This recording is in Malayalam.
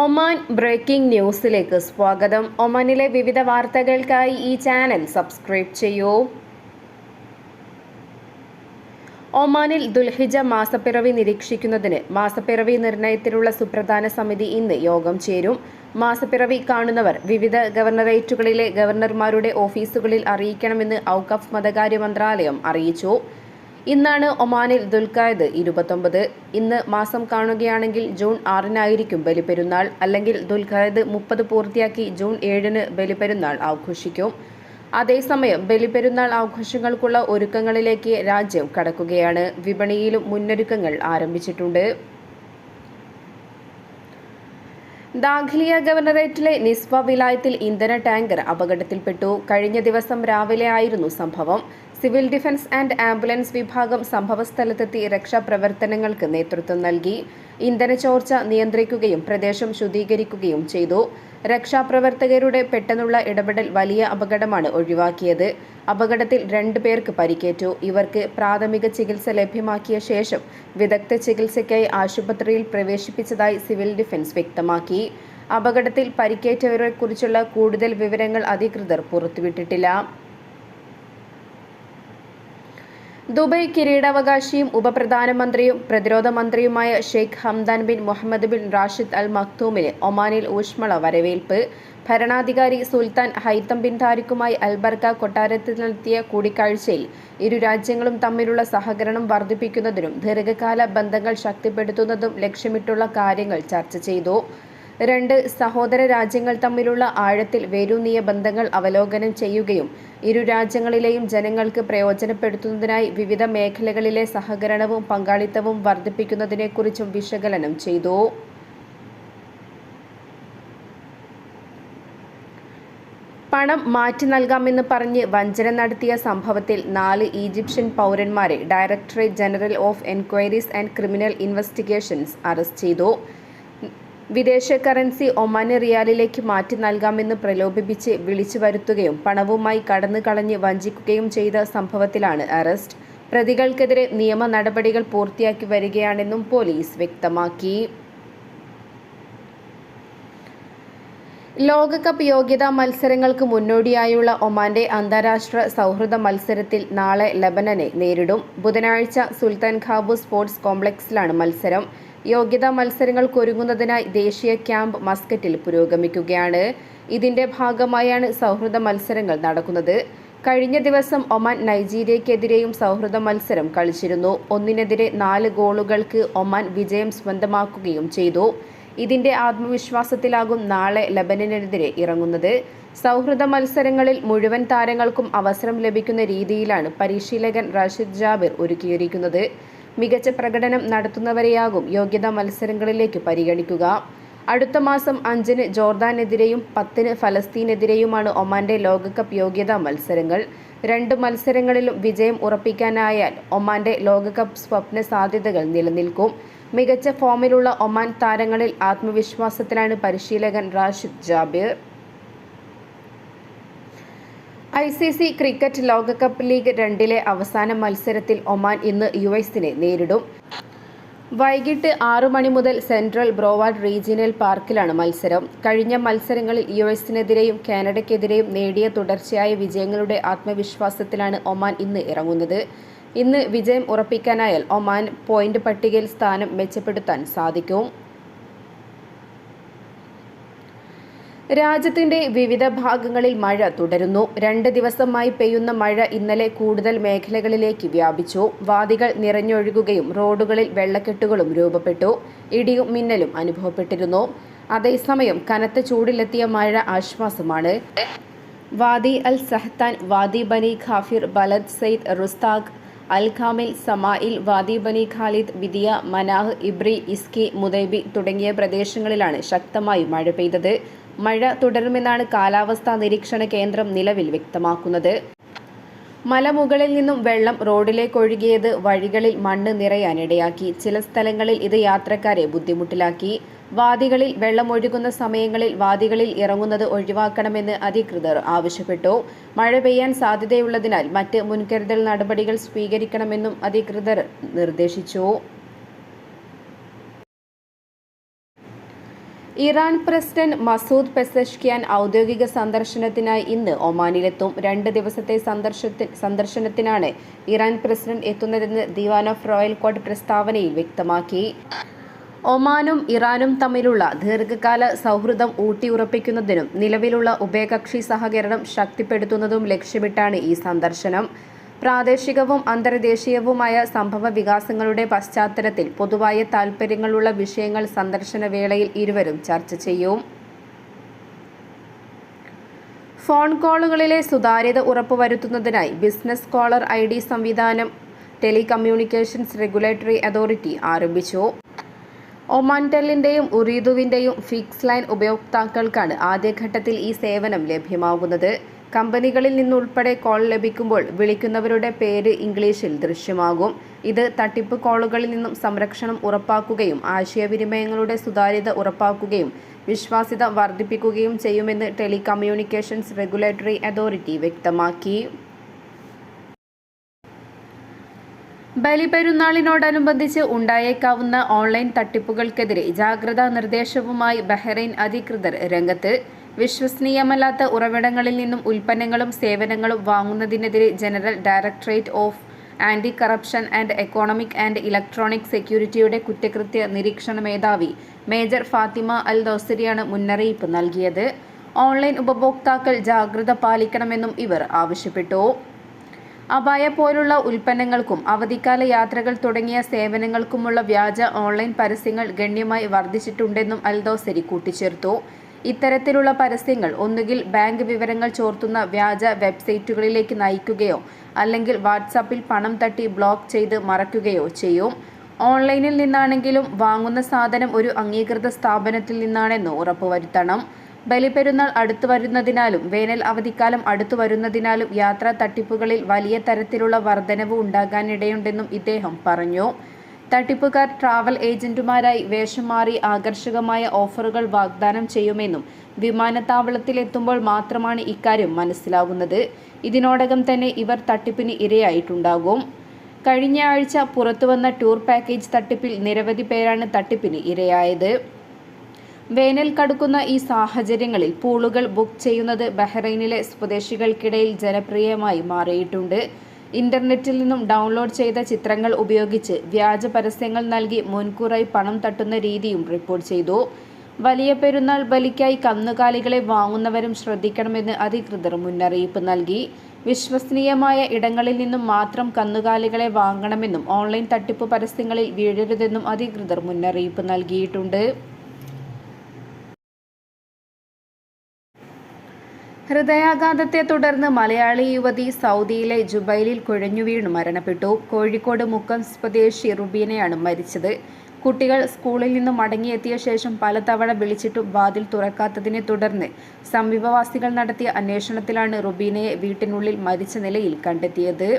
ഒമാൻ ബ്രേക്കിംഗ് ന്യൂസിലേക്ക് സ്വാഗതം. ഒമാനിലെ വിവിധ വാർത്തകൾക്കായി ഈ ചാനൽ സബ്സ്ക്രൈബ് ചെയ്യൂ. ഒമാനിൽ ദുൽഹിജ മാസപ്പിറവി നിരീക്ഷിക്കുന്നതിന് മാസപ്പിറവി നിർണയത്തിലുള്ള സുപ്രധാന സമിതി ഇന്ന് യോഗം ചേരും. മാസപ്പിറവി കാണുന്നവർ വിവിധ ഗവർണറേറ്റുകളിലെ ഗവർണർമാരുടെ ഓഫീസുകളിൽ അറിയിക്കണമെന്ന് ഔക്കഫ് മതകാര്യ മന്ത്രാലയം അറിയിച്ചു. ഇന്നാണ് ഒമാനിൽ ദുൽഖായത് ഇരുപത്തൊമ്പത്. ഇന്ന് മാസം കാണുകയാണെങ്കിൽ ജൂൺ ആറിനായിരിക്കും ബലിപ്പെരുന്നാൾ അല്ലെങ്കിൽ ദുൽഖായത് മുപ്പത് പൂർത്തിയാക്കി ജൂൺ ഏഴിന് ബലിപ്പെരുന്നാൾ ആഘോഷിക്കും. അതേസമയം ബലിപ്പെരുന്നാൾ ആഘോഷങ്ങൾക്കുള്ള ഒരുക്കങ്ങളിലേക്ക് രാജ്യം കടക്കുകയാണ്. വിപണിയിലും മുന്നൊരുക്കങ്ങൾ ആരംഭിച്ചിട്ടുണ്ട്. ദാഖിലിയ ഗവർണറേറ്റിലെ നിസ്വ വിലായത്തിൽ ഇന്ധന ടാങ്കർ അപകടത്തിൽപ്പെട്ടു. കഴിഞ്ഞ ദിവസം രാവിലെ ആയിരുന്നു സംഭവം. സിവിൽ ഡിഫൻസ് ആൻഡ് ആംബുലൻസ് വിഭാഗം സംഭവസ്ഥലത്തെത്തി രക്ഷാപ്രവർത്തനങ്ങൾക്ക് നേതൃത്വം നൽകി. ഇന്ധന ചോർച്ച നിയന്ത്രിക്കുകയും പ്രദേശം ശുദ്ധീകരിക്കുകയും ചെയ്തു. രക്ഷാപ്രവർത്തകരുടെ പെട്ടെന്നുള്ള ഇടപെടൽ വലിയ അപകടമാണ് ഒഴിവാക്കിയത്. അപകടത്തിൽ രണ്ടു പേർക്ക് പരിക്കേറ്റു. ഇവർക്ക് പ്രാഥമിക ചികിത്സ ലഭ്യമാക്കിയ ശേഷം വിദഗ്ധ ചികിത്സയ്ക്കായി ആശുപത്രിയിൽ പ്രവേശിപ്പിച്ചതായി സിവിൽ ഡിഫൻസ് വ്യക്തമാക്കി. അപകടത്തിൽ പരിക്കേറ്റവരെക്കുറിച്ചുള്ള കൂടുതൽ വിവരങ്ങൾ അധികൃതർ പുറത്തുവിട്ടിട്ടില്ല. ദുബായ് കിരീടാവകാശിയും ഉപപ്രധാനമന്ത്രിയും പ്രതിരോധ മന്ത്രിയുമായ Sheikh Hamdan bin Mohammed bin Rashid Al മക്തൂമിന് ഒമാനിൽ ഊഷ്മള വരവേൽപ്പ്. ഭരണാധികാരി സുൽത്താൻ ഹൈത്തം ബിൻ താരിഖുമായി അൽബർക്ക കൊട്ടാരത്തിൽ നടത്തിയ കൂടിക്കാഴ്ചയിൽ ഇരു രാജ്യങ്ങളും തമ്മിലുള്ള സഹകരണം വർദ്ധിപ്പിക്കുന്നതിനും ദീർഘകാല ബന്ധങ്ങൾ ശക്തിപ്പെടുത്തുന്നതും ലക്ഷ്യമിട്ടുള്ള കാര്യങ്ങൾ ചർച്ച ചെയ്തു. രണ്ട് സഹോദര രാജ്യങ്ങൾ തമ്മിലുള്ള ആഴത്തിൽ വേരൂന്നിയ ബന്ധങ്ങൾ അവലോകനം ചെയ്യുകയും ഇരു രാജ്യങ്ങളിലെയും ജനങ്ങൾക്ക് പ്രയോജനപ്പെടുത്തുന്നതിനായി വിവിധ മേഖലകളിലെ സഹകരണവും പങ്കാളിത്തവും വർദ്ധിപ്പിക്കുന്നതിനെക്കുറിച്ചും വിശകലനം ചെയ്തു. പണം മാറ്റി നൽകാമെന്ന് പറഞ്ഞ് വഞ്ചന നടത്തിയ സംഭവത്തിൽ നാല് ഈജിപ്ഷ്യൻ പൗരന്മാരെ directorate general of enquiries and criminal investigations arrest ചെയ്തു. വിദേശ കറൻസി ഒമാന് റിയാലിലേക്ക് മാറ്റി നൽകാമെന്ന് പ്രലോഭിപ്പിച്ച് വിളിച്ചു വരുത്തുകയും പണവുമായി കടന്നു കളഞ്ഞ് വഞ്ചിക്കുകയും ചെയ്ത സംഭവത്തിലാണ് അറസ്റ്റ്. പ്രതികൾക്കെതിരെ നിയമ നടപടികൾ പൂർത്തിയാക്കി വരികയാണെന്നും പോലീസ് വ്യക്തമാക്കി. ലോകകപ്പ് യോഗ്യതാ മത്സരങ്ങൾക്ക് മുന്നോടിയായുള്ള ഒമാന്റെ അന്താരാഷ്ട്ര സൗഹൃദ മത്സരത്തിൽ നാളെ ലബനനെ നേരിടും. ബുധനാഴ്ച സുൽത്താൻ ഖാബു സ്പോർട്സ് കോംപ്ലക്സിലാണ് മത്സരം. യോഗ്യതാ മത്സരങ്ങൾക്കൊരുങ്ങുന്നതിനായി ദേശീയ ക്യാമ്പ് മസ്കറ്റിൽ പുരോഗമിക്കുകയാണ്. ഇതിന്റെ ഭാഗമായാണ് സൗഹൃദ മത്സരങ്ങൾ നടക്കുന്നത്. കഴിഞ്ഞ ദിവസം ഒമാൻ നൈജീരിയക്കെതിരെയും സൗഹൃദ മത്സരം കളിച്ചിരുന്നു. ഒന്നിനെതിരെ നാല് ഗോളുകൾക്ക് ഒമാൻ വിജയം സ്വന്തമാക്കുകയും ചെയ്തു. ഇതിന്റെ ആത്മവിശ്വാസത്തിലാകും നാളെ ലബനനെതിരെ ഇറങ്ങുന്നത്. സൗഹൃദ മത്സരങ്ങളിൽ മുഴുവൻ താരങ്ങൾക്കും അവസരം ലഭിക്കുന്ന രീതിയിലാണ് പരിശീലകൻ റഷീദ് ജാബിർ ഒരുക്കിയിരിക്കുന്നത്. മികച്ച പ്രകടനം നടത്തുന്നവരെയാകും യോഗ്യതാ മത്സരങ്ങളിലേക്ക് പരിഗണിക്കുക. അടുത്ത മാസം അഞ്ചിന് ജോർദാനെതിരെയും പത്തിന് ഫലസ്തീനെതിരെയുമാണ് ഒമാന്റെ ലോകകപ്പ് യോഗ്യതാ മത്സരങ്ങൾ. രണ്ട് മത്സരങ്ങളിലും വിജയം ഉറപ്പിക്കാനായാൽ ഒമാന്റെ ലോകകപ്പ് സ്വപ്ന സാധ്യതകൾ നിലനിൽക്കും. മികച്ച ഫോമിലുള്ള ഒമാൻ താരങ്ങളിൽ ആത്മവിശ്വാസത്തിലാണ് പരിശീലകൻ Rashid Jabir. I C C cricket ലോകകപ്പ് ലീഗ് രണ്ടിലെ അവസാന മത്സരത്തിൽ ഒമാൻ ഇന്ന് യു എസിനെ നേരിടും. വൈകിട്ട് ആറു മണി മുതൽ സെൻട്രൽ ബ്രോവാർഡ് റീജിയണൽ പാർക്കിലാണ് മത്സരം. കഴിഞ്ഞ മത്സരങ്ങളിൽ യു എസിനെതിരെയും കാനഡയ്ക്കെതിരെയും നേടിയ തുടർച്ചയായ വിജയങ്ങളുടെ ആത്മവിശ്വാസത്തിലാണ് ഒമാൻ ഇന്ന് ഇറങ്ങുന്നത്. ഇന്ന് വിജയം ഉറപ്പിക്കാനായാൽ ഒമാൻ പോയിന്റ് പട്ടികയിൽ സ്ഥാനം മെച്ചപ്പെടുത്താൻ സാധിക്കും. രാജ്യത്തിന്റെ വിവിധ ഭാഗങ്ങളിൽ മഴ തുടരുന്നു. രണ്ട് ദിവസമായി പെയ്യുന്ന മഴ ഇന്നലെ കൂടുതൽ മേഖലകളിലേക്ക് വ്യാപിച്ചു. വാദികൾ നിറഞ്ഞൊഴുകുകയും റോഡുകളിൽ വെള്ളക്കെട്ടുകളും രൂപപ്പെട്ടു. ഇടിയും മിന്നലും അനുഭവപ്പെട്ടിരുന്നു. അതേസമയം കനത്ത ചൂടിലെത്തിയ മഴ ആശ്വാസമാണ്. വാദി അൽ സഹത്താൻ വാദി ബനി ഖാഫിർ ബലദ് സെയ്ദ് റുസ്താഖ് അൽഖാമിൽ സമായിൽ വാദി ബനി ഖാലിദ് വിദിയ മനാഹ് ഇബ്രി ഇസ്കി മുദൈബി തുടങ്ങിയ പ്രദേശങ്ങളിലാണ് ശക്തമായി മഴ പെയ്തത്. മഴ തുടരുമെന്നാണ് കാലാവസ്ഥാ നിരീക്ഷണ കേന്ദ്രം നിലവിൽ വ്യക്തമാക്കുന്നത്. മലമുകളിൽ നിന്നും വെള്ളം റോഡിലേക്ക് ഒഴുകിയത് വഴികളിൽ മണ്ണ് നിറയാനിടയാക്കി ചില സ്ഥലങ്ങളിൽ ഇത് യാത്രക്കാരെ ബുദ്ധിമുട്ടിലാക്കി. വാദികളിൽ വെള്ളമൊഴുകുന്ന സമയങ്ങളിൽ വാദികളിൽ ഇറങ്ങുന്നത് ഒഴിവാക്കണമെന്ന് അധികൃതർ ആവശ്യപ്പെട്ടു. മഴ പെയ്യാൻ സാധ്യതയുള്ളതിനാൽ മറ്റ് മുൻകരുതൽ നടപടികൾ സ്വീകരിക്കണമെന്നും അധികൃതർ നിർദ്ദേശിച്ചു. ഇറാൻ പ്രസിഡന്റ് മസൂദ് പെസഷ്കിയാൻ ഔദ്യോഗിക സന്ദർശനത്തിനായി ഇന്ന് ഒമാനിലെത്തും. രണ്ട് ദിവസത്തെ സന്ദർശനത്തിനാണ് ഇറാൻ പ്രസിഡന്റ് എത്തുന്നതെന്ന് ദിവാൻ ഓഫ് റോയൽ കോർട്ട് പ്രസ്താവനയിൽ വ്യക്തമാക്കി. ഒമാനും ഇറാനും തമ്മിലുള്ള ദീർഘകാല സൗഹൃദം ഊട്ടിയുറപ്പിക്കുന്നതിനും നിലവിലുള്ള ഉഭയകക്ഷി സഹകരണം ശക്തിപ്പെടുത്തുന്നതും ലക്ഷ്യമിട്ടാണ് ഈ സന്ദർശനം. പ്രാദേശികവും അന്തർദേശീയവുമായ സംഭവ വികാസങ്ങളുടെ പശ്ചാത്തലത്തിൽ പൊതുവായ താൽപ്പര്യങ്ങളുള്ള വിഷയങ്ങൾ സന്ദർശന വേളയിൽ ഇരുവരും ചർച്ച ചെയ്യും. ഫോൺ കോളുകളിലെ സുതാര്യത ഉറപ്പുവരുത്തുന്നതിനായി ബിസിനസ് കോളർ ഐ ഡി സംവിധാനം ടെലികമ്മ്യൂണിക്കേഷൻസ് റെഗുലേറ്ററി അതോറിറ്റി ആരംഭിച്ചു. ഒമാൻടെല്ലിന്റെയും ഉറീദുവിന്റെയും ഫിക്സ് ലൈൻ ഉപയോക്താക്കൾക്കാണ് ആദ്യഘട്ടത്തിൽ ഈ സേവനം ലഭ്യമാകുന്നത്. കമ്പനികളിൽ നിന്നുൾപ്പെടെ കോൾ ലഭിക്കുമ്പോൾ വിളിക്കുന്നവരുടെ പേര് ഇംഗ്ലീഷിൽ ദൃശ്യമാകും. ഇത് തട്ടിപ്പ് കോളുകളിൽ നിന്നും സംരക്ഷണം ഉറപ്പാക്കുകയും ആശയവിനിമയങ്ങളുടെ സുതാര്യത ഉറപ്പാക്കുകയും വിശ്വാസ്യത വർദ്ധിപ്പിക്കുകയും ചെയ്യുമെന്ന് ടെലികമ്മ്യൂണിക്കേഷൻസ് റെഗുലേറ്ററി അതോറിറ്റി വ്യക്തമാക്കി. ബലിപെരുന്നാളിനോടനുബന്ധിച്ച് ഉണ്ടായേക്കാവുന്ന ഓൺലൈൻ തട്ടിപ്പുകൾക്കെതിരെ ജാഗ്രതാ നിർദ്ദേശവുമായി ബഹ്റൈൻ അധികൃതർ രംഗത്ത്. വിശ്വസനീയമല്ലാത്ത ഉറവിടങ്ങളിൽ നിന്നും ഉൽപ്പന്നങ്ങളും സേവനങ്ങളും വാങ്ങുന്നതിനെതിരെ general directorate of anti corruption and economic and electronic സെക്യൂരിറ്റിയുടെ കുറ്റകൃത്യ നിരീക്ഷണ മേധാവി മേജർ ഫാത്തിമ അൽ ദോസരിയാണ് മുന്നറിയിപ്പ് നൽകിയത്. ഓൺലൈൻ ഉപഭോക്താക്കൾ ജാഗ്രത പാലിക്കണമെന്നും ഇവർ ആവശ്യപ്പെട്ടു. അപായ പോലുള്ള ഉൽപ്പന്നങ്ങൾക്കും അവധിക്കാല യാത്രകൾ തുടങ്ങിയ സേവനങ്ങൾക്കുമുള്ള വ്യാജ ഓൺലൈൻ പരസ്യങ്ങൾ ഗണ്യമായി വർദ്ധിച്ചിട്ടുണ്ടെന്നും അൽദോസരി കൂട്ടിച്ചേർത്തു. ഇത്തരത്തിലുള്ള പരസ്യങ്ങൾ ഒന്നുകിൽ ബാങ്ക് വിവരങ്ങൾ ചോർത്തുന്ന വ്യാജ വെബ്സൈറ്റുകളിലേക്ക് നയിക്കുകയോ അല്ലെങ്കിൽ വാട്സാപ്പിൽ പണം തട്ടി ബ്ലോക്ക് ചെയ്ത് മറയ്ക്കുകയോ ചെയ്യും. ഓൺലൈനിൽ നിന്നാണെങ്കിലും വാങ്ങുന്ന സാധനം ഒരു അംഗീകൃത സ്ഥാപനത്തിൽ നിന്നാണെന്ന് ഉറപ്പുവരുത്തണം. ബലിപെരുന്നാൾ അടുത്തു വരുന്നതിനാലും വേനൽ അവധിക്കാലം അടുത്തു വരുന്നതിനാലും യാത്രാ തട്ടിപ്പുകളിൽ വലിയ തരത്തിലുള്ള വർധനവ് ഉണ്ടാകാനിടയുണ്ടെന്നും ഇദ്ദേഹം പറഞ്ഞു. തട്ടിപ്പുകാർ ട്രാവൽ ഏജന്റുമാരായി വേഷം മാറി ആകർഷകമായ ഓഫറുകൾ വാഗ്ദാനം ചെയ്യുമെന്നും വിമാനത്താവളത്തിൽ എത്തുമ്പോൾ മാത്രമാണ് ഇക്കാര്യം മനസ്സിലാകുന്നത്. ഇതിനോടകം തന്നെ ഇവർ തട്ടിപ്പിന് ഇരയായിട്ടുണ്ടാകും. കഴിഞ്ഞ ആഴ്ച പുറത്തുവന്ന ടൂർ പാക്കേജ് തട്ടിപ്പിൽ നിരവധി പേരാണ് തട്ടിപ്പിന് ഇരയായത്. വേനൽ കടുക്കുന്ന ഈ സാഹചര്യങ്ങളിൽ പൂളുകൾ ബുക്ക് ചെയ്യുന്നത് ബഹ്റൈനിലെ സ്വദേശികൾക്കിടയിൽ ജനപ്രിയമായി മാറിയിട്ടുണ്ട്. ഇന്റർനെറ്റിൽ നിന്നും ഡൗൺലോഡ് ചെയ്ത ചിത്രങ്ങൾ ഉപയോഗിച്ച് വ്യാജ പരസ്യങ്ങൾ നൽകി മുൻകൂറായി പണം തട്ടുന്ന രീതിയും റിപ്പോർട്ട് ചെയ്തു. വലിയ പെരുന്നാൾ ബലിക്കായി കന്നുകാലികളെ വാങ്ങുന്നവരും ശ്രദ്ധിക്കണമെന്ന് അധികൃതർ മുന്നറിയിപ്പ് നൽകി. വിശ്വസനീയമായ ഇടങ്ങളിൽ നിന്നും മാത്രം കന്നുകാലികളെ വാങ്ങണമെന്നും ഓൺലൈൻ തട്ടിപ്പ് പരസ്യങ്ങളിൽ വീഴരുതെന്നും അധികൃതർ മുന്നറിയിപ്പ് നൽകിയിട്ടുണ്ട്. ഹൃദയാഘാതത്തെ തുടർന്ന് മലയാളി യുവതി സൗദിയിലെ ജുബൈലിൽ കുഴഞ്ഞു വീണ് മരണപ്പെട്ടു. കോഴിക്കോട് മുക്കം സ്വദേശി റുബീനയാണ് മരിച്ചത്. കുട്ടികൾ സ്കൂളിൽ നിന്ന് മടങ്ങിയെത്തിയ ശേഷം പലതവണ വിളിച്ചിട്ടും വാതിൽ തുറക്കാത്തതിനെ തുടർന്ന് സമീപവാസികൾ നടത്തിയ അന്വേഷണത്തിലാണ് റുബീനയെ വീട്ടിനുള്ളിൽ മരിച്ച നിലയിൽ കണ്ടെത്തിയത്.